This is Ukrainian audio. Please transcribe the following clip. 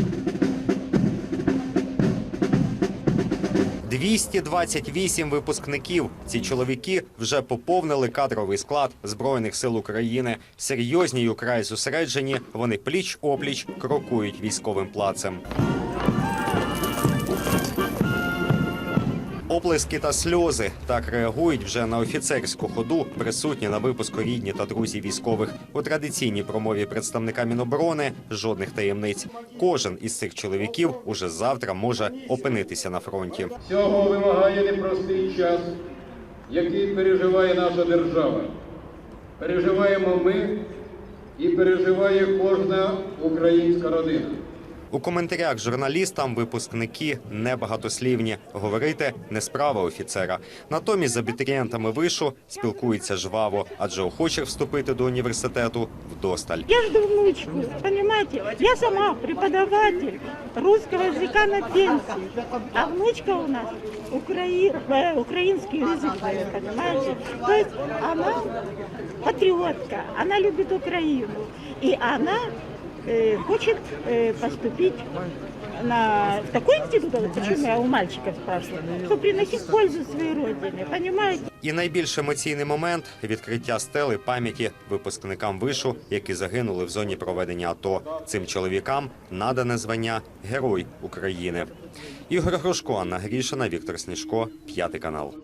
– 228 випускників. Ці чоловіки вже поповнили кадровий склад збройних сил України. Серйозні й украй зосереджені. Вони пліч опліч крокують військовим плацем. Оплески та сльози так реагують вже на офіцерську ходу, присутні на випуску рідні та друзі військових. У традиційній промові представника Міноборони жодних таємниць. Кожен із цих чоловіків уже завтра може опинитися на фронті. Цього вимагає непростий час, який переживає наша держава. Переживаємо ми і переживає кожна українська родина. У коментарях журналістам випускники небагатослівні. Говорити не справа офіцера. Натомість з абітурієнтами вишу спілкуються жваво, адже охочих вступити до університету вдосталь. Я жду внучку, понимаете? Я сама преподаватель русского языка на пенсии, а внучка у нас украи... э, украинский язык, знает, понимаете? То есть она патриотка, она любит Украину, и она э, хочет э, поступить на в такой институт, почему я у мальчиков спрашиваю, что приносить пользу своей родине, понимаете? І найбільш емоційний момент відкриття стели пам'яті випускникам вишу, які загинули в зоні проведення АТО. Цим чоловікам надане звання Герой України. Ігор Грошко, Анна Грішина, Віктор Сніжко, п'ятий канал.